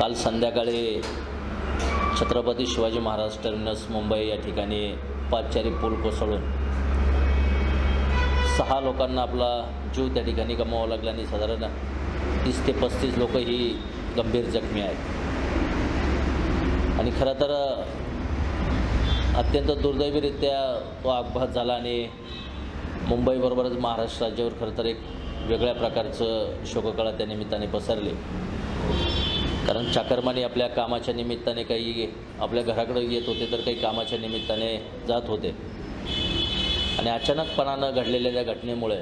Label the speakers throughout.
Speaker 1: काल संध्याकाळी छत्रपती शिवाजी महाराज टर्मिनस मुंबई या ठिकाणी पाचचारी पूल कोसळून सहा लोकांना आपला जीव त्या ठिकाणी गमावा लागला आणि साधारण तीस ते पस्तीस लोक ही गंभीर जखमी आहेत. आणि खरं तर अत्यंत दुर्दैवीरित्या तो अपघात झाला आणि मुंबईबरोबरच महाराष्ट्र राज्यावर खरं तर एक वेगळ्या प्रकारचं शोककळा त्या निमित्ताने पसरली. कारण चाकरमानी आपल्या कामाच्या निमित्ताने काही आपल्या घराकडे येत होते तर काही कामाच्या निमित्ताने जात होते. आणि अचानकपणानं घडलेल्या त्या घटनेमुळे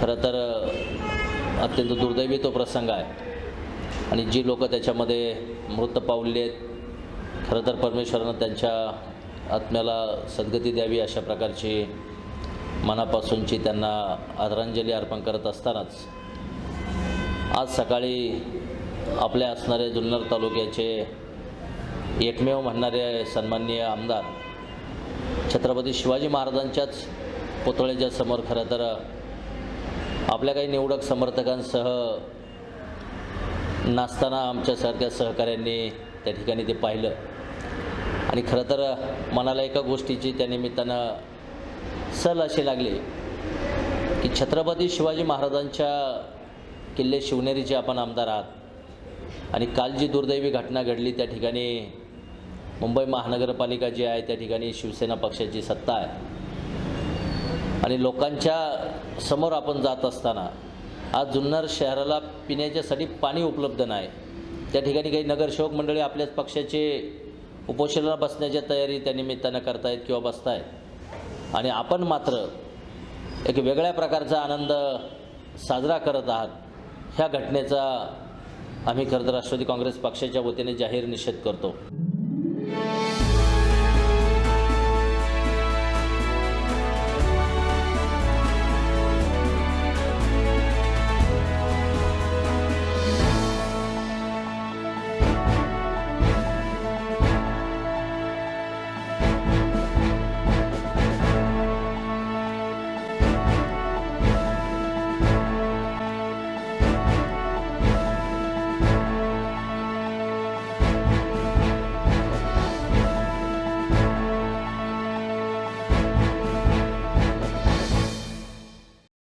Speaker 1: खरं तर अत्यंत दुर्दैवी तो प्रसंग आहे. आणि जी लोक त्याच्यामध्ये मृत पावली आहेत खरं तर परमेश्वरानं त्यांच्या आत्म्याला सद्गती द्यावी अशा प्रकारची मनापासूनची त्यांना आदरांजली अर्पण करत असतानाच आज सकाळी आपल्या असणारे जुन्नर तालुक्याचे एकमेव म्हणणारे सन्माननीय आमदार छत्रपती शिवाजी महाराजांच्याच पुतळ्याच्या समोर खरं तर आपल्या काही निवडक समर्थकांसह नाचताना आमच्यासारख्या सहकाऱ्यांनी त्या ठिकाणी ते पाहिलं. आणि खरं तर मनाला एका गोष्टीची त्या निमित्तानं सल अशी लागली की छत्रपती शिवाजी महाराजांच्या किल्ले शिवनेरीचे आपण आमदार आहात. आणि काल जी दुर्दैवी घटना घडली त्या ठिकाणी मुंबई महानगरपालिका जी आहे त्या ठिकाणी शिवसेना पक्षाची सत्ता आहे. आणि लोकांच्या समोर आपण जात असताना आज जुन्नर शहराला पिण्याच्यासाठी पाणी उपलब्ध नाही. त्या ठिकाणी काही नगरसेवक मंडळी आपल्याच पक्षाचे उपोषणाला बसण्याच्या तयारी त्या निमित्तानं करतायत किंवा बसतायत. आणि आपण मात्र एक वेगळ्या प्रकारचा आनंद साजरा करत आहात. ह्या घटनेचा आम्ही खरं तर राष्ट्रवादी काँग्रेस पक्षाच्या वतीने जाहीर निषेध करतो.